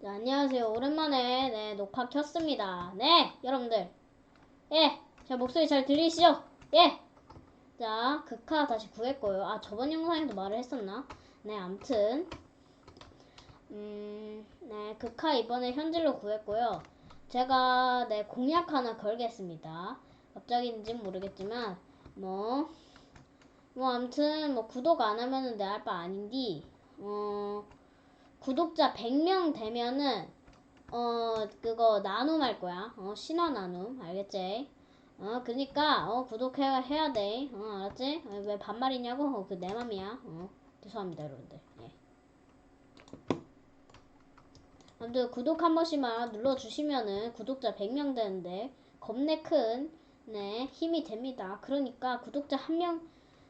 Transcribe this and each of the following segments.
네, 안녕하세요. 오랜만에 네, 녹화 켰습니다. 네, 여러분들. 예, 제 목소리 잘 들리시죠? 예. 자, 극화 다시 구했고요. 아, 저번 영상에도 말을 했었나? 네, 암튼. 음, 네, 극화 이번에 현질로 구했고요. 제가, 네, 공약 하나 걸겠습니다. 갑자기인지는 모르겠지만, 뭐, 뭐, 암튼, 뭐, 구독 안 하면은 내 할 바 아닌디, 어, 구독자 100명 되면은 어 그거 나눔 할 거야. 어 신화 나눔 알겠지? 어 그니까 어 구독해야 해야 돼. 어 알았지? 어, 왜 반말이냐고? 어, 그 내 맘이야. 어 죄송합니다 여러분들. 예. 아무튼 구독 한 번씩만 눌러주시면은 구독자 100명 되는데 겁내 큰 네, 힘이 됩니다. 그러니까 구독자 한 명,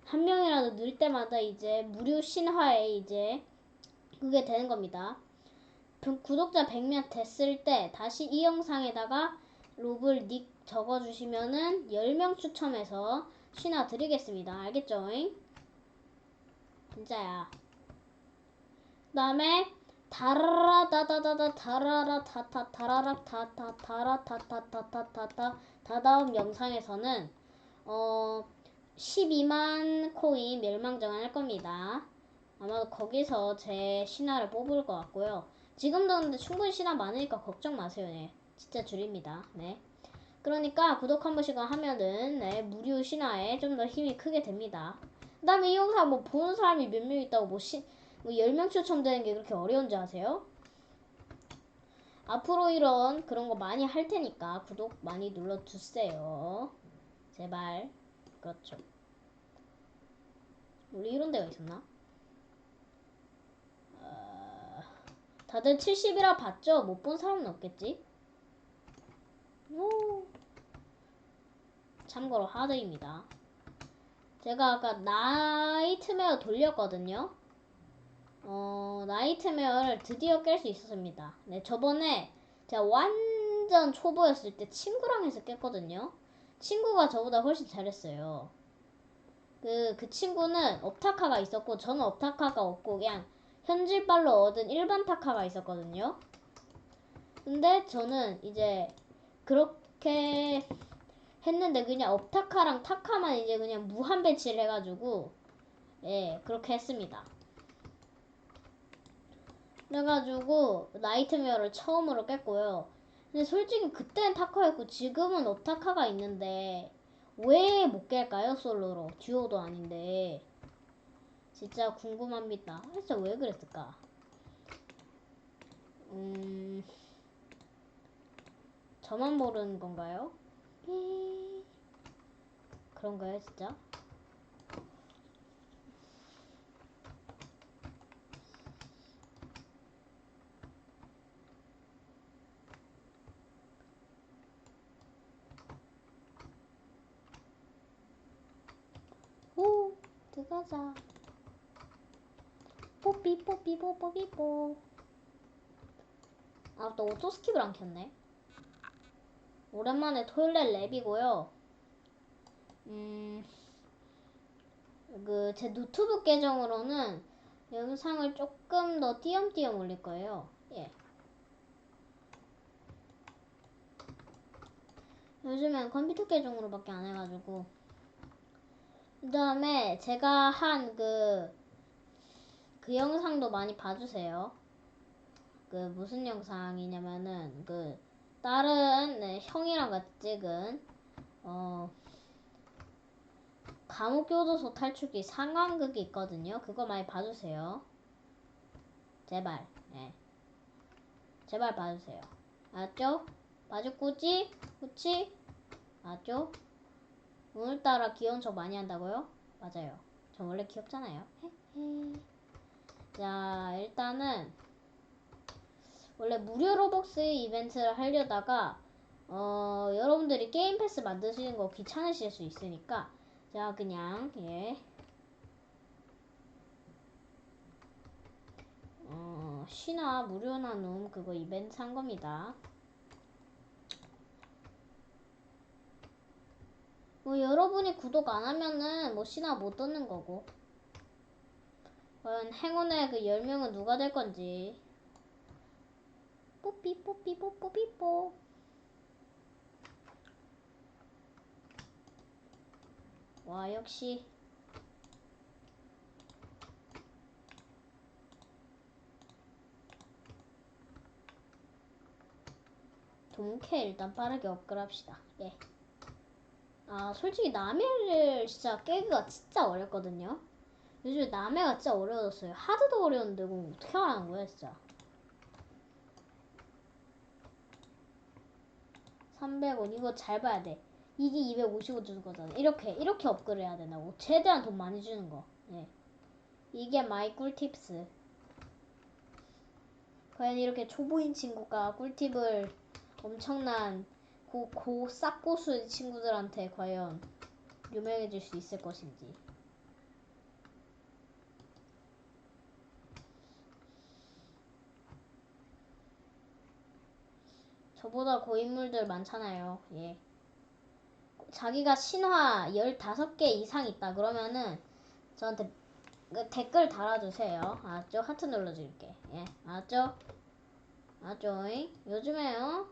한 명이라도 늘 때마다 이제 무료 신화에 이제 그게 되는 겁니다. 그 구독자 100명 됐을 때 다시 이 영상에다가 로블 닉 적어주시면은 10명 추첨해서 신화 드리겠습니다. 알겠죠? 진짜야. 그 다음에 다라라 다다다다 다라라 타타 다라라 타타 다라 타타타타타타 다다음 영상에서는 어 12만 코인 멸망전을 할 겁니다. 아마도 거기서 제 신화를 뽑을 것 같고요. 지금도 근데 충분히 신화 많으니까 걱정 마세요. 네. 진짜 줄입니다. 네. 그러니까 구독 한 번씩 하면은 네, 무료 신화에 좀 더 힘이 크게 됩니다. 그 다음에 이 영상 뭐 보는 사람이 몇 명 있다고 뭐, 시, 뭐 10명 추첨되는 게 그렇게 어려운지 아세요? 앞으로 이런 그런 거 많이 할 테니까 구독 많이 눌러주세요. 제발. 그렇죠. 우리 이런 데가 있었나? 어, 다들 70이라 봤죠? 못 본 사람은 없겠지? 오. 참고로 하드입니다. 제가 아까 나이트메어 돌렸거든요. 어, 나이트메어를 드디어 깰 수 있었습니다. 네, 저번에 제가 완전 초보였을 때 친구랑 해서 깼거든요. 친구가 저보다 훨씬 잘했어요. 그, 그 친구는 업타카가 있었고, 저는 업타카가 없고, 그냥 현질발로 얻은 일반 타카가 있었거든요. 근데 저는 이제 그렇게 했는데 그냥 업타카랑 타카만 이제 그냥 무한 배치를 해가지고 예 그렇게 했습니다. 그래가지고 나이트메어를 처음으로 깼고요. 근데 솔직히 그때는 타카였고 지금은 업타카가 있는데 왜 못 깰까요 솔로로 듀오도 아닌데 진짜 궁금합니다. 진짜 왜 그랬을까? 음 저만 모르는 건가요? 삐. 그런가요, 진짜? 오, 들어가자. 뽀삐, 뽀삐, 뽀뽀삐, 뽀. 아, 또 오토 스킵을 안 켰네. 오랜만에 토요일날 랩이고요. 음, 그, 제 노트북 계정으로는 영상을 조금 더 띄엄띄엄 올릴 거예요. 예. 요즘엔 컴퓨터 계정으로밖에 안 해가지고. 그 다음에 제가 한 그, 그 영상도 많이 봐주세요. 그, 무슨 영상이냐면은, 그, 다른 네, 형이랑 같이 찍은 어 감옥 교도소 탈출기 상황극이 있거든요. 그거 많이 봐주세요. 제발, 네. 제발 봐주세요. 알았죠? 봐줄 꾸지? 그치? 알았죠? 오늘따라 귀여운 척 많이 한다고요? 맞아요. 저 원래 귀엽잖아요. 헤헤. 자, 일단은 원래 무료 로벅스 이벤트를 하려다가 어, 여러분들이 게임 패스 만드시는 거 귀찮으실 수 있으니까 제가 그냥 예 어, 신화 무료 나눔 그거 이벤트 한 겁니다. 뭐 여러분이 구독 안 하면은 뭐 신화 못 얻는 거고 과연 행운의 그 10명은 누가 될 건지. 삐뽀 삐 뽀 뽀 삐 뽀. 와 역시. 동캐 일단 빠르게 업글합시다. 예. 아 솔직히 남해를 진짜 깨기가 진짜 어렵거든요 요즘 남해가 진짜 어려워졌어요 하드도 어려운데 그거 어떻게 하라는 거야 진짜 300원 이거 잘 봐야 돼. 이게 250원 주는 거잖아. 이렇게 이렇게 업그레이드 해야 된다고. 최대한 돈 많이 주는 거. 예. 이게 마이 꿀팁스. 과연 이렇게 초보인 친구가 꿀팁을 엄청난 고, 고 싹고수인 친구들한테 과연 유명해질 수 있을 것인지. 저보다 고인물들 많잖아요. 예. 자기가 신화 15개 이상 있다 그러면은 저한테 그 댓글 달아주세요. 알았죠? 하트 눌러줄게. 예. 알았죠? 알았죠? 요즘에요.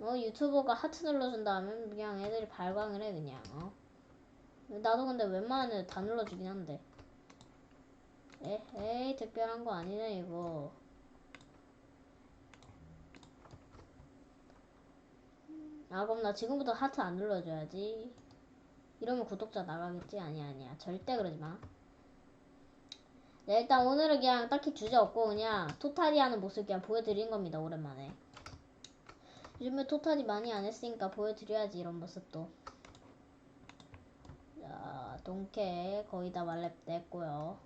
어, 유튜버가 하트 눌러준 다음에 그냥 애들이 발광을 해 그냥. 어? 나도 근데 웬만한 애들 다 눌러주긴 한데. 에, 에이 특별한 거 아니네 이거. 아 그럼 나 지금부터 하트 안 눌러줘야지. 이러면 구독자 나가겠지? 아니야 아니야. 절대 그러지 마. 네, 일단 오늘은 그냥 딱히 주제 없고 그냥 토탈이 하는 모습 그냥 보여드린 겁니다 오랜만에. 요즘에 토탈이 많이 안 했으니까 보여드려야지 이런 모습도. 자 동캐 거의 다 말렙 됐고요.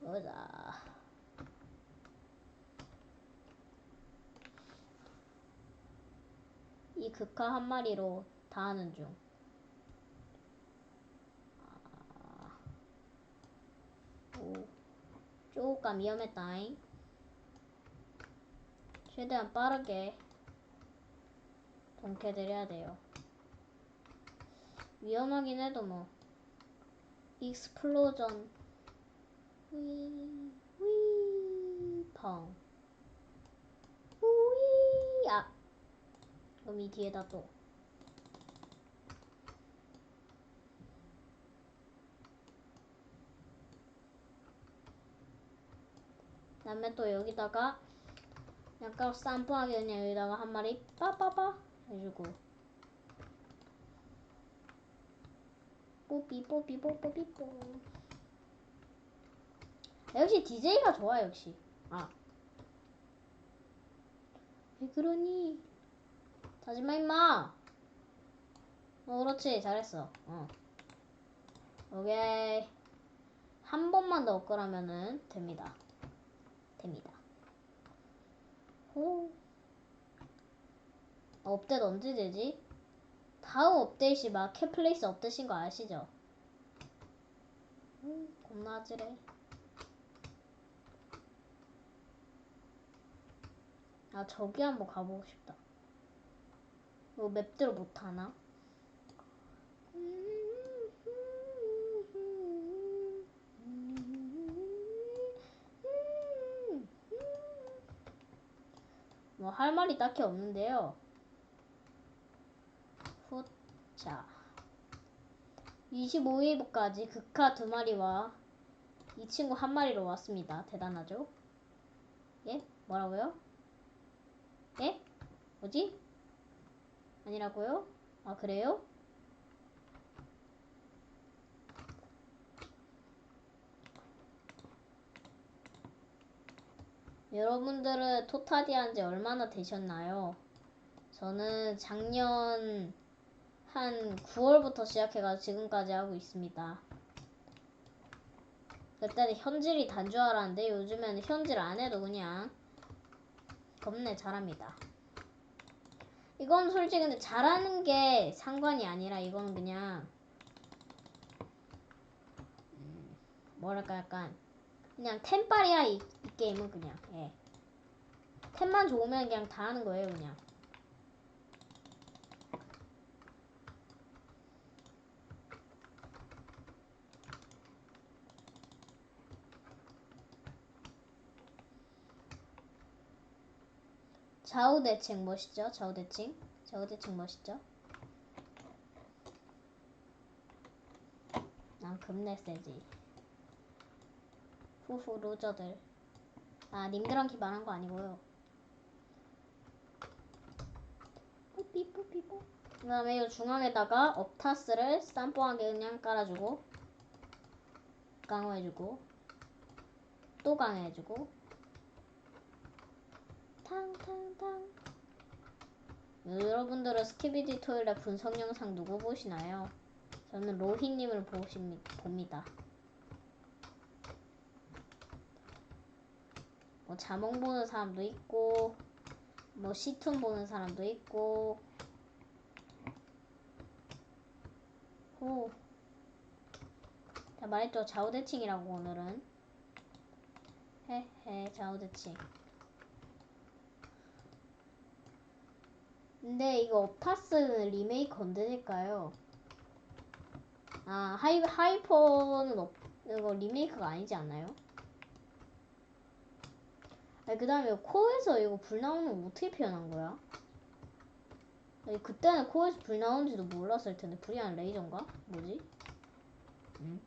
보자 이 극화 한 마리로 다 하는 중. 아, 오, 조금 위험했다잉. 최대한 빠르게 동캐드려야 돼요. 위험하긴 해도 뭐 익스플로전 위, 위, 펑 우이 아 그럼 이 뒤에다 또 그다음에 또 여기다가 약간 쌈뽕하게 그냥 여기다가 한 마리 빠빠빠 해주고. 뽀삐 뽀삐 뽀뽀삐. 뽀 역시 DJ가 좋아 역시. 아. 왜 그러니 자지마 임마. 어 그렇지. 잘했어. 어. 오케이. 한 번만 더 업글하면은 됩니다. 됩니다. 오 어, 업데이트 언제 되지? 다음 업데이트이 마켓플레이스 업데이트인 거 아시죠? 음, 겁나 아찔해. 아 저기 한번 가보고 싶다 이거 맵대로 못하나? 뭐 할 말이 딱히 없는데요. 후자 25회부까지 극화 두 마리와 이 친구 한 마리로 왔습니다. 대단하죠? 예? 뭐라고요? 예? 뭐지? 아니라고요? 아 그래요? 여러분들은 토타디 한지 얼마나 되셨나요? 저는 작년 한 9월부터 시작해가지고 지금까지 하고 있습니다. 그때는 현질이 단줄 알았는데 요즘에는 현질 안 해도 그냥 겁내 잘합니다. 이건 솔직히 근데 잘하는 게 상관이 아니라 이건 그냥 음, 뭐랄까 약간 그냥 템빨이야 이, 이 게임은 그냥 예. 템만 좋으면 그냥 다 하는 거예요 그냥 좌우 대칭 멋있죠? 좌우 대칭. 좌우 대칭 멋있죠? 난 금내 세지. 후후 루저들. 아 님들한테 말한 거 아니고요. 뽀삐 뽀삐 뽀. 그다음에 이 중앙에다가 업타스를 쌈뽕하게 그냥 깔아주고 강화해주고 또 강화해주고 탕탕탕 여러분들은 스키비디 토요일에 분석 영상 누구 보시나요? 저는 보십니, 봅니다. 뭐 자몽 보는 사람도 있고 뭐 시툰 보는 사람도 있고 오. 자 말했죠 좌우대칭이라고 오늘은 헤헤 좌우대칭 근데 이거 업타스는 리메이크 언제 될까요? 아 하이, 하이퍼는 업, 이거 리메이크가 아니지 않나요? 아니 그 다음에 코에서 이거 불 나오는 거 어떻게 표현한 거야? 아니, 그때는 코에서 불 나오는지도 몰랐을 텐데 불이 아니라 레이저인가? 뭐지? 음.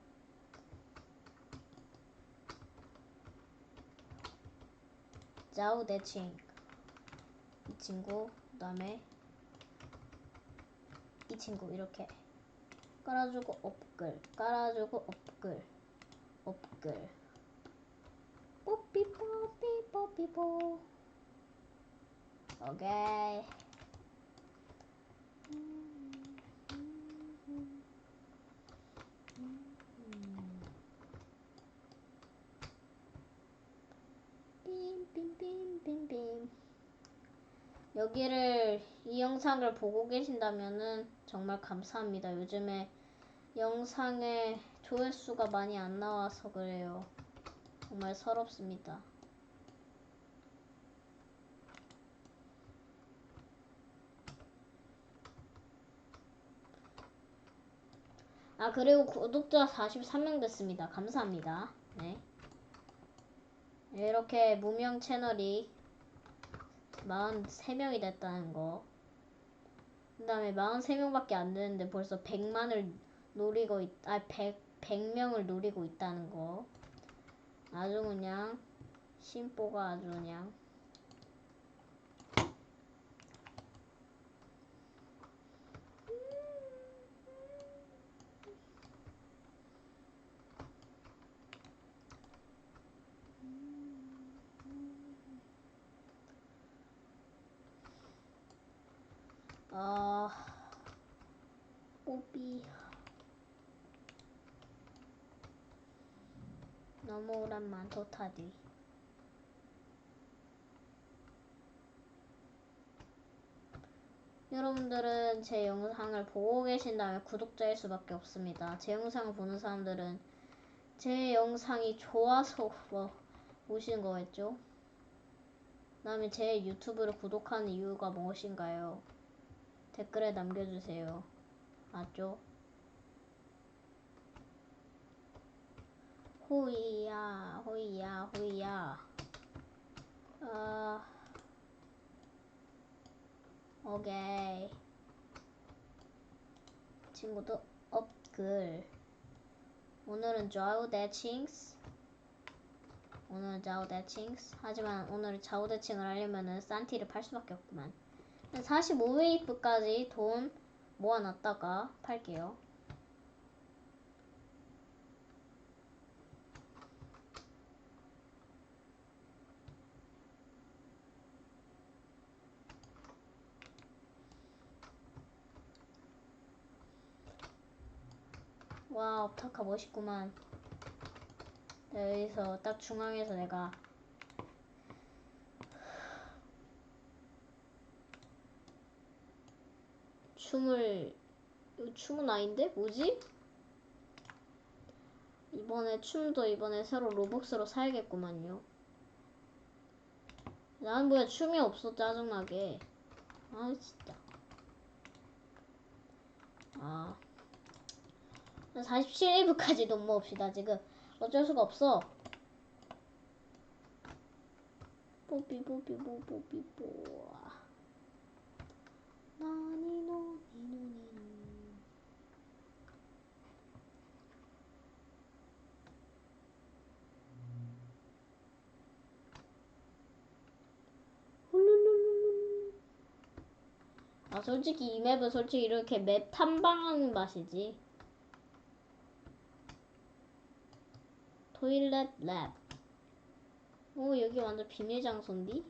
자우 대칭 이 친구 그 다음에 이 친구 이렇게 깔아주고 업글 깔아주고 업글 업글. 뽀삐 뽀삐 뽀삐 뽀. 오케이 여기를 이 영상을 보고 계신다면은 정말 감사합니다. 요즘에 영상에 조회수가 많이 안 나와서 그래요. 정말 서럽습니다. 아 그리고 구독자 43명 됐습니다. 감사합니다. 네. 이렇게 무명 채널이 43명이 됐다는 거. 그 다음에 43명밖에 안 되는데 벌써 100만을 노리고 있, 아, 100, 100명을 노리고 있다는 거. 아주 그냥, 심보가 아주 그냥. 어, 뽀삐. 너무 오랜만 도타디. 여러분들은 제 영상을 보고 계신다면 구독자일 수밖에 없습니다. 제 영상을 보는 사람들은 제 영상이 좋아서 뭐 보시는 거겠죠? 그다음에 제 유튜브를 구독하는 이유가 무엇인가요? 댓글에 남겨주세요. 맞죠? 호이야, 호이야, 호이야. 어, 오케이. 친구도 업글. 오늘은 좌우 대칭스. 오늘은 좌우 대칭스. 하지만 오늘 좌우 대칭을 하려면은 산티를 팔 수밖에 없구만. 45웨이프까지 돈 모아놨다가 팔게요. 와, 업타카 멋있구만. 여기서 딱 중앙에서 내가 춤을 이거 춤은 아닌데 뭐지? 이번에 춤도 이번에 새로 로벅스로 사야겠구만요. 나는 뭐야 춤이 없어 짜증나게. 아 진짜. 아. 47일부까지 돈 모읍시다 지금. 어쩔 수가 없어. 뽀삐 뽀삐 뽀뽀삐 뽀 나니노 훌룰룰룰룰. 아 솔직히 이 맵은 솔직히 이렇게 맵 탐방하는 맛이지 토일렛 랩. 오, 여기 완전 비밀 장소인디?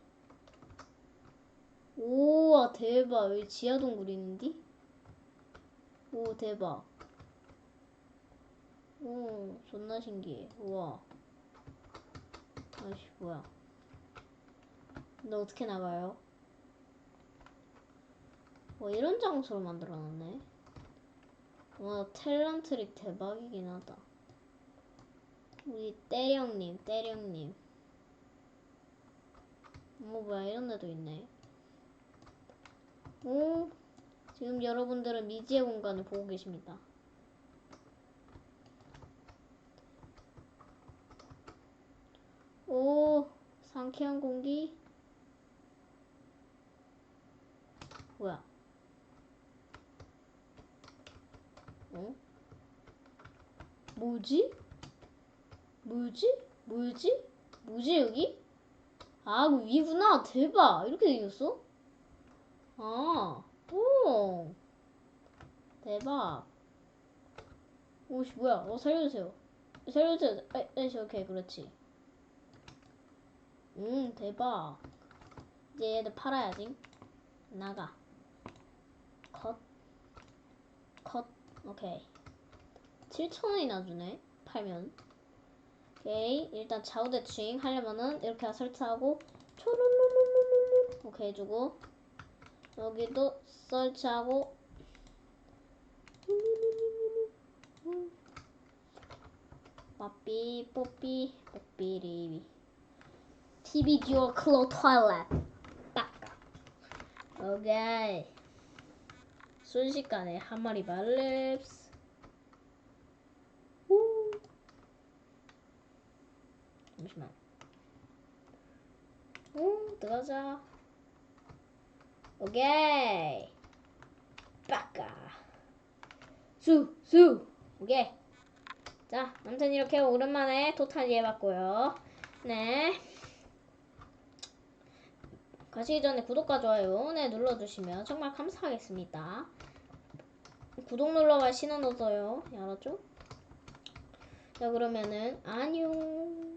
우와, 대박. 여기 지하 동굴 있는디? 오, 대박. 오, 존나 신기해. 우와. 아이씨, 뭐야. 근데 어떻게 나가요? 와, 이런 장소를 만들어 놨네. 와, 탤런트릭 대박이긴 하다. 우리 때령님, 때령님. 어, 뭐야, 이런 데도 있네. 오, 지금 여러분들은 미지의 공간을 보고 계십니다. 오, 상쾌한 공기. 뭐야? 어? 뭐지? 뭐지? 뭐지? 뭐지 여기? 아, 그 위구나. 대박. 이렇게 생겼어? 아, 오. 대박. 오씨, 뭐야. 어, 살려주세요. 살려주세요. 에, 에이씨, 오케이, 그렇지. 음, 대박. 이제 얘들 팔아야지. 나가. 컷. 컷. 오케이. 7,000원이나 주네. 팔면. 오케이. 일단 좌우 대칭 하려면은 이렇게 설치하고 초룰룰룰룰룰 오케이 해주고 여기도 설치하고 빠삐 뽀삐 뽀삐리비. TV 듀얼 클로 토일렛. 닦아 오케이. 순식간에 한 마리 말렙스 우 잠시만. 오, 들어가자. 오케이. 빠까. 수, 수. 오케이. 자, 아무튼 이렇게 오랜만에 토탈리 해봤고요. 네. 가시기 전에 구독과 좋아요 네 눌러주시면 정말 감사하겠습니다. 구독 눌러야 신원 얻어요. 알았죠? 자 그러면은 안녕.